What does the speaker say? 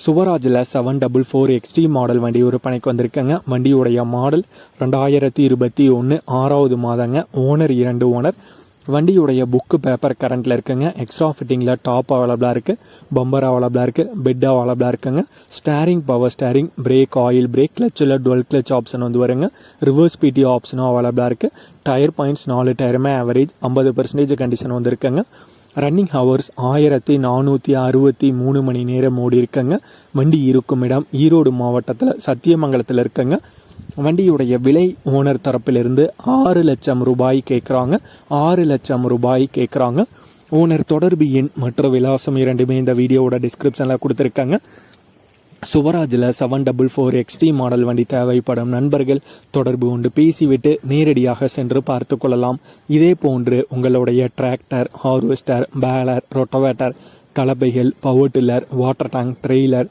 சுவராஜில் seven double four XT model வண்டி விற்பனைக்கு வந்திருக்கேங்க. வண்டியுடைய மாடல் ரெண்டாயிரத்தி இருபத்தி ஒன்று ஆறாவது மாதங்க ஓனர் இரண்டு ஓனர் வண்டியுடைய புக்கு பேப்பர் கரண்ட்டில் இருக்குங்க. எக்ஸ்ட்ரா ஃபிட்டிங்கில் டாப் அவைலபிளாக இருக்குது பம்பர் அவைலபிளாக இருக்குது பெட் அவைலபிளாக இருக்குங்க. Steering power steering brake oil brake கிளச்சில் dual clutch option வந்து வருங்க. ரிவர்ஸ் பிடி ஆப்ஷனும் அவைலபிளாக இருக்குது டயர் பாயிண்ட்ஸ் நாலு டயருமே ஆவரேஜ் ஐம்பது பர்சன்டேஜ் கண்டிஷன் வந்துருக்குங்க ரன்னிங் ஹவர்ஸ் ஆயிரத்தி நானூற்றி அறுபத்தி மூணு மணி நேரம் ஓடி இருக்கங்க. வண்டி இருக்கும் இடம் ஈரோடு மாவட்டத்தில் சத்தியமங்கலத்தில் இருக்கங்க. வண்டியுடைய விலை ஓனர் தரப்பிலிருந்து ஆறு லட்சம் ரூபாய் கேட்குறாங்க ஆறு லட்சம் ரூபாய் கேட்குறாங்க ஓனர் தொடர்பு எண் மற்றும் விலாசம் இரண்டுமே இந்த வீடியோவோட டிஸ்கிரிப்ஷனில் கொடுத்துருக்காங்க. சுவராஜில் seven double four XT model வண்டி தேவைப்படும் நண்பர்கள் தொடர்பு கொண்டு பேசிவிட்டு நேரடியாக சென்று பார்த்து கொள்ளலாம். இதே போன்று உங்களுடைய tractor harvester baler rotavator கலப்பைகள் power tiller water tank trailer